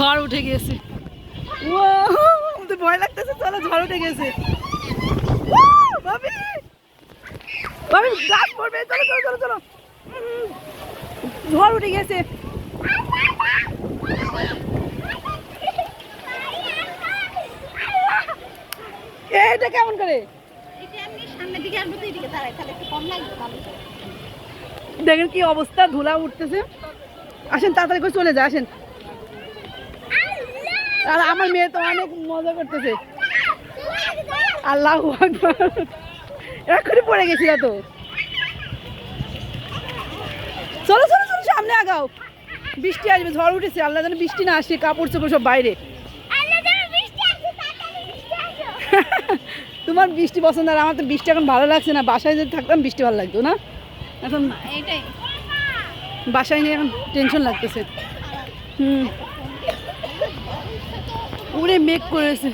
ঝড় উঠে গেছে। ভয় লাগতেছে, চলো ঝড় উঠে গেছে। গাছ ঝড় উঠে গেছে। এটা কেমন করে? দেখেন কি অবস্থা, ধুলা উঠতেছে। আসেন, তাড়াতাড়ি করে চলে যায়, আসেন। আর আমার মেয়ে তো অনেক মজা করতেছে। আল্লাহ এখনই পড়ে গেছিল তো। চলো চলো চলো সামনে আগাও। বৃষ্টি আসবে ঝড় উঠেছে আল্লাহ যেন বৃষ্টি না আসে কাপড় চোপড় সব বাইরে। তোমার বৃষ্টি পছন্দ আর আমার তো বৃষ্টি এখন ভালো লাগছে না। বাসায় যদি থাকতাম বৃষ্টি ভালো লাগতো না? এখন এইটাই। বাসায় নিয়ে এখন টেনশন লাগতেছে। হুম। উড়ে মেঘ করেছে।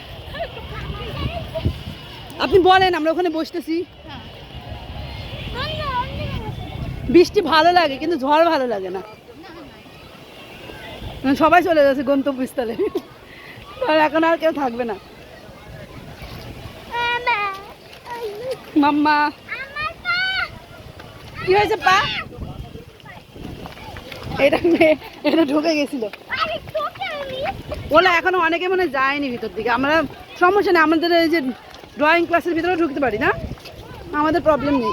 আপনি বলেন, আমরা ওখানে বসতেছি। বৃষ্টি ভালো লাগে, কিন্তু ঝড় ভালো লাগে না। সবাই চলে যাচ্ছে গন্তব্যস্থলে। এখন আর কেউ থাকবে না। মাম্মা। কি হয়েছে, পা? এটা এটা ঢুকে গেছিল। ওলা এখনও অনেকে মনে যায়নি ভিতর দিকে। আমরা সমস্যা নেই আমাদের এই যে ড্রয়িং ক্লাসের ভিতরেও ঢুকতে পারি না। আমাদের প্রবলেম নেই।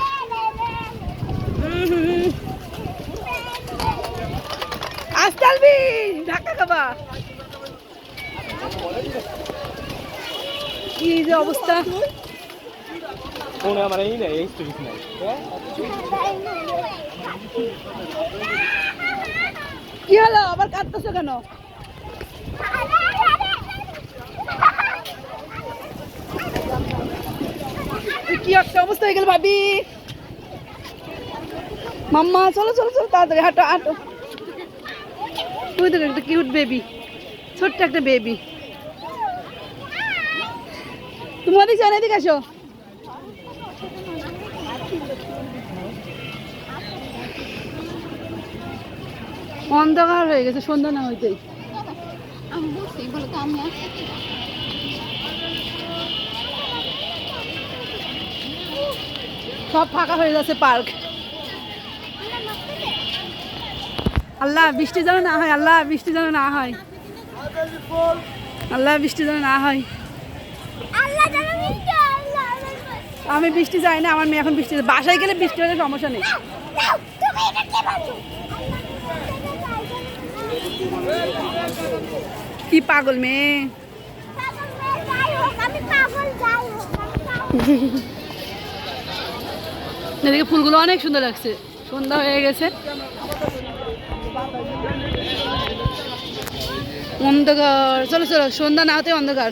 আসতে আসবি ধাক্কা খাবা। কি যে অবস্থা। ফোনে আমার এই না এই স্টোরিজ নাই। কি হলো আবার কাঁদতেছো কেন কি একটা অবস্থা হয়ে গেল ভাবি। মাম্মা চলো চলো চলো তাড়াতাড়ি হাঁটো হাঁটো। তুই তো একটা কিউট বেবি ছোট্ট একটা বেবি তুমি যাও না, এদিকে আসো। অন্ধকার হয়ে গেছে সন্ধ্যা না হইতেই। আমি বলছি বলে তো আমি সব ফাঁকা হয়ে যাচ্ছে পার্ক। আল্লাহ, বৃষ্টি যেন না হয়, আল্লাহ, বৃষ্টি যেন না হয়। আল্লাহ, বৃষ্টি যেন না হয়। আমি বৃষ্টি যাই না, আমার মেয়ে এখন বৃষ্টি বাসায় গেলে বৃষ্টি হলে সমস্যা নেই। কি পাগল মেয়ে পাগল মেয়ে যাই হোক আমি পাগল যাই হোক আমি পাগল এদিকে ফুলগুলো অনেক সুন্দর লাগছে। সন্ধ্যা হয়ে গেছে। অন্ধকার। চলো চলো, সন্ধ্যা না হতে অন্ধকার।